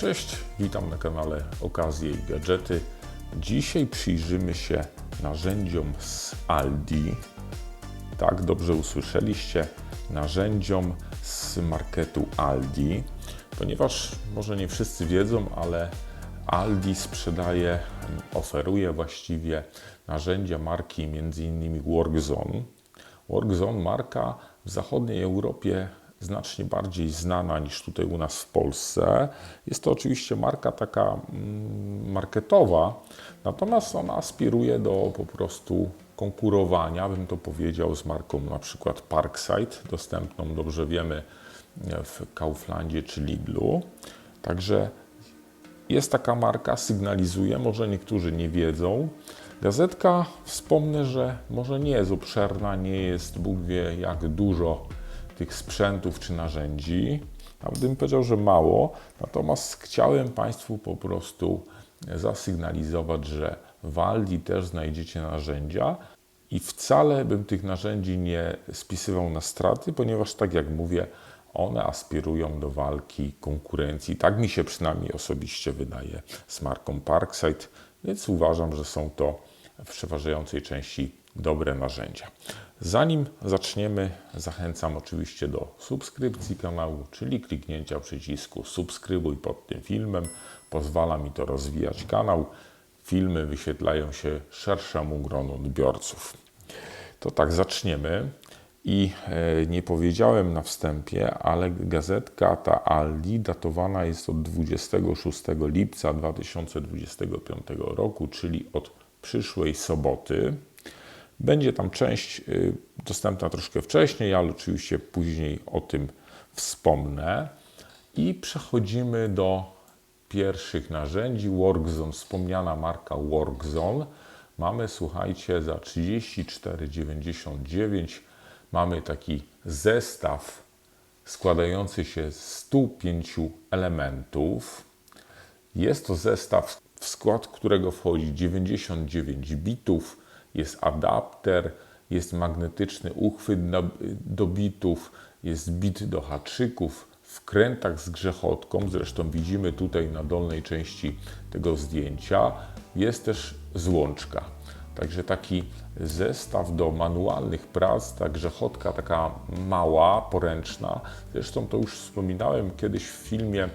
Cześć, witam na kanale Okazje i Gadżety. Dzisiaj przyjrzymy się narzędziom z Aldi. Tak, dobrze usłyszeliście, narzędziom z marketu Aldi, ponieważ może nie wszyscy wiedzą, ale Aldi sprzedaje, oferuje właściwie narzędzia marki m.in. Workzone. Workzone marka w zachodniej Europie znacznie bardziej znana niż tutaj u nas w Polsce. Jest to oczywiście marka taka mm, marketowa, natomiast ona aspiruje do po prostu konkurowania, bym to powiedział, z marką na przykład Parkside, dostępną, dobrze wiemy, w Kauflandzie czy Lidlu. Także jest taka marka, sygnalizuje, może niektórzy nie wiedzą. Gazetka, wspomnę, że może nie jest obszerna, nie jest Bóg wie jak dużo tych sprzętów czy narzędzi. Nawet bym powiedział, że mało. Natomiast chciałem Państwu po prostu zasygnalizować, że w Aldi też znajdziecie narzędzia i wcale bym tych narzędzi nie spisywał na straty, ponieważ tak jak mówię, one aspirują do walki, konkurencji. Tak mi się przynajmniej osobiście wydaje z marką Parkside, więc uważam, że są to w przeważającej części dobre narzędzia. Zanim zaczniemy, zachęcam oczywiście do subskrypcji kanału, czyli kliknięcia przycisku subskrybuj pod tym filmem. Pozwala mi to rozwijać kanał. Filmy wyświetlają się szerszemu gronu odbiorców. To tak, zaczniemy. I e, nie powiedziałem na wstępie, ale gazetka ta Aldi datowana jest od 26 lipca 2025 roku, czyli od przyszłej soboty. Będzie tam część y, dostępna troszkę wcześniej, ale oczywiście później o tym wspomnę. I przechodzimy do pierwszych narzędzi. Workzone, wspomniana marka Workzone. Mamy, słuchajcie, za 34,99 mamy taki zestaw składający się z 105 elementów. Jest to zestaw, w skład którego wchodzi 99 bitów, jest adapter, jest magnetyczny uchwyt do bitów, jest bit do haczyków, wkrętach z grzechotką, zresztą widzimy tutaj na dolnej części tego zdjęcia, jest też złączka. Także taki zestaw do manualnych prac, ta grzechotka taka mała, poręczna. Zresztą to już wspominałem kiedyś w filmie,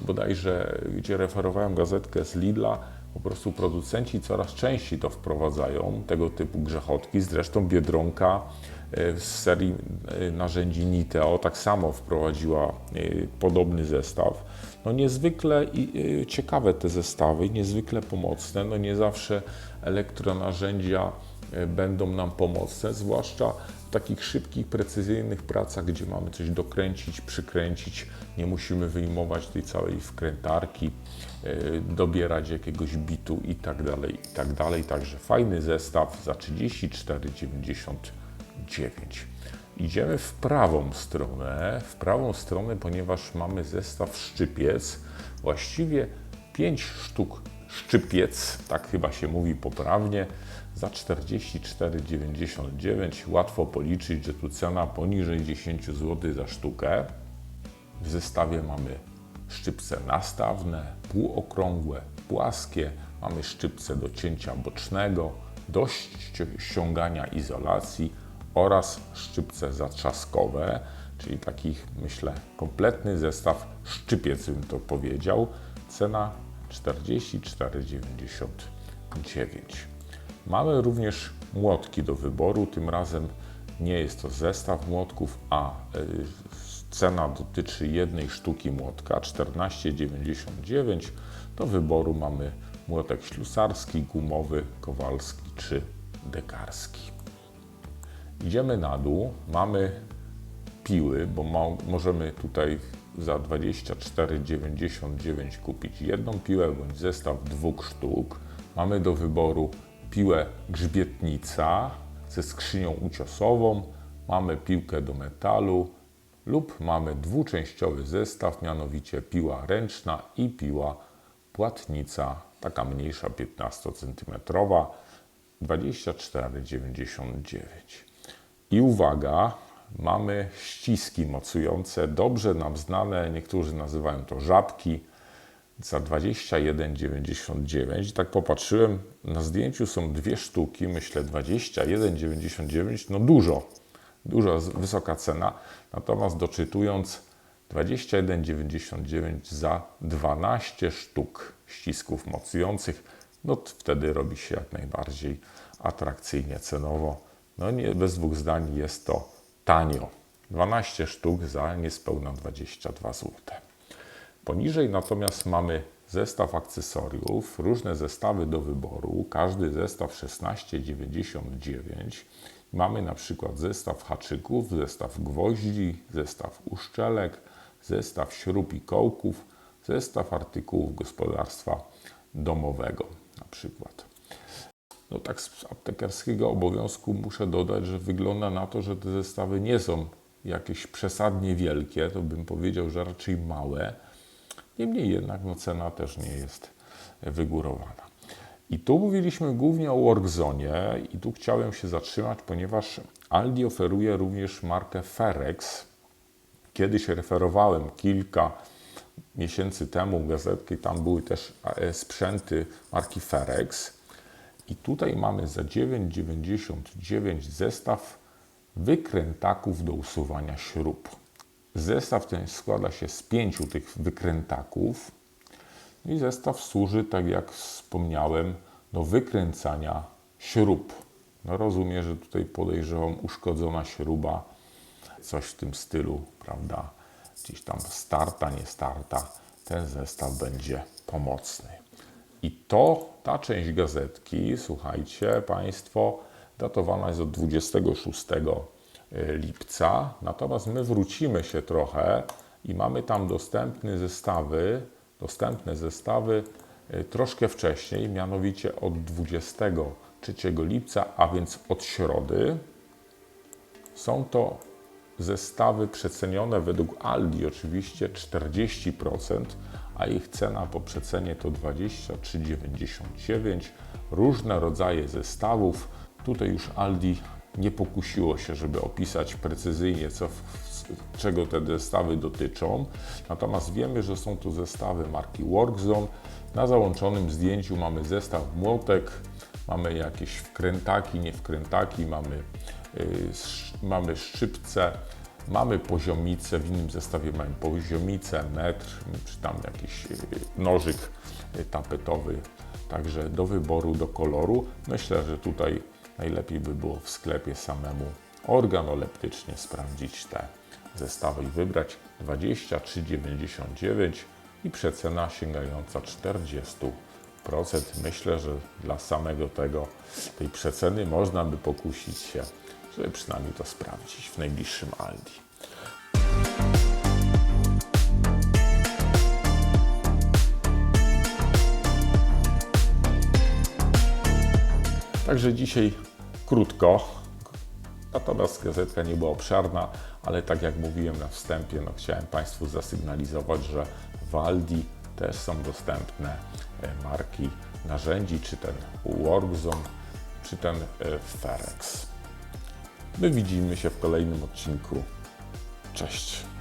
bodajże, gdzie referowałem gazetkę z Lidla, po prostu producenci coraz częściej to wprowadzają, tego typu grzechotki. Zresztą Biedronka e, z serii e, narzędzi Niteo tak samo wprowadziła e, podobny zestaw. No niezwykle ciekawe te zestawy, niezwykle pomocne. No nie zawsze elektronarzędzia będą nam pomocne, zwłaszcza w takich szybkich, precyzyjnych pracach, gdzie mamy coś dokręcić, przykręcić, nie musimy wyjmować tej całej wkrętarki, dobierać jakiegoś bitu i tak dalej, i tak dalej. Także fajny zestaw za 34,99. Idziemy w prawą stronę, w prawą stronę, ponieważ mamy zestaw szczypiec, właściwie 5 sztuk szczypiec, tak chyba się mówi poprawnie, za 44,99. Łatwo policzyć, że tu cena poniżej 10 zł za sztukę. W zestawie mamy szczypce nastawne, półokrągłe, płaskie, mamy szczypce do cięcia bocznego, do ściągania izolacji oraz szczypce zatrzaskowe, czyli takich, myślę, kompletny zestaw szczypiec, bym to powiedział. Cena 44,99. Mamy również młotki do wyboru, tym razem nie jest to zestaw młotków, a y, Cena dotyczy jednej sztuki młotka 14,99. Do wyboru mamy młotek ślusarski, gumowy, kowalski czy dekarski. Idziemy na dół. Mamy piły, bo możemy tutaj za 24,99 kupić jedną piłę bądź zestaw dwóch sztuk. Mamy do wyboru piłę grzbietnica ze skrzynią uciosową. Mamy piłkę do metalu, lub mamy dwuczęściowy zestaw, mianowicie piła ręczna i piła płatnica, taka mniejsza 15 cm, 24,99. I uwaga, mamy ściski mocujące, dobrze nam znane, niektórzy nazywają to żabki. za 21,99. Tak popatrzyłem, na zdjęciu są dwie sztuki, myślę 21,99, no dużo, dużo, z- wysoka cena. Natomiast doczytując 21,99 za 12 sztuk ścisków mocujących, no wtedy robi się jak najbardziej atrakcyjnie cenowo. No nie, bez dwóch zdań jest to tanio. 12 sztuk za niespełna 22 zł. Poniżej natomiast mamy zestaw akcesoriów, różne zestawy do wyboru, każdy zestaw 16,99. Mamy na przykład zestaw haczyków, zestaw gwoździ, zestaw uszczelek, zestaw śrub i kołków, zestaw artykułów gospodarstwa domowego na przykład. No tak z aptekarskiego obowiązku muszę dodać, że wygląda na to, że te zestawy nie są jakieś przesadnie wielkie, to bym powiedział, że raczej małe. Niemniej jednak no, cena też nie jest wygórowana. I tu mówiliśmy głównie o Workzone i tu chciałem się zatrzymać, ponieważ Aldi oferuje również markę Ferex. Kiedyś referowałem kilka miesięcy temu gazetki, tam były też e, sprzęty marki Ferex. I tutaj mamy za 9,99 zestaw wykrętaków do usuwania śrub. Zestaw ten składa się z pięciu tych wykrętaków i zestaw służy, tak jak wspomniałem, do wykręcania śrub. No rozumiem, że tutaj podejrzewam uszkodzona śruba, coś w tym stylu, prawda? Gdzieś tam starta, nie starta. Ten zestaw będzie pomocny. I to, ta część gazetki, słuchajcie Państwo, datowana jest od 26 lipca. Natomiast my wrócimy się trochę i mamy tam dostępne zestawy, dostępne zestawy y, troszkę wcześniej, mianowicie od 23 lipca, a więc od środy. Są to zestawy przecenione według Aldi oczywiście 40%, a ich cena po przecenie to 23,99. Różne rodzaje zestawów. Tutaj już Aldi nie pokusiło się, żeby opisać precyzyjnie, co, w- czego te zestawy dotyczą. Natomiast wiemy, że są to zestawy marki Workzone. Na załączonym zdjęciu mamy zestaw młotek, mamy jakieś wkrętaki, nie wkrętaki, mamy, yy, mamy szczypce, mamy poziomicę, w innym zestawie mamy poziomicę, metr, czy tam jakiś yy, nożyk yy, tapetowy. Także do wyboru, do koloru. Myślę, że tutaj najlepiej by było w sklepie samemu organoleptycznie sprawdzić te zestawy i wybrać 23,99 i przecena sięgająca 40%. Myślę, że dla samego tego, tej przeceny można by pokusić się, żeby przynajmniej to sprawdzić w najbliższym Aldi. Także dzisiaj krótko, natomiast gazetka nie była obszerna, ale tak jak mówiłem na wstępie, no chciałem Państwu zasygnalizować, że w Aldi też są dostępne e, marki narzędzi, czy ten Workzone, czy ten e, Ferex. My widzimy się w kolejnym odcinku. Cześć.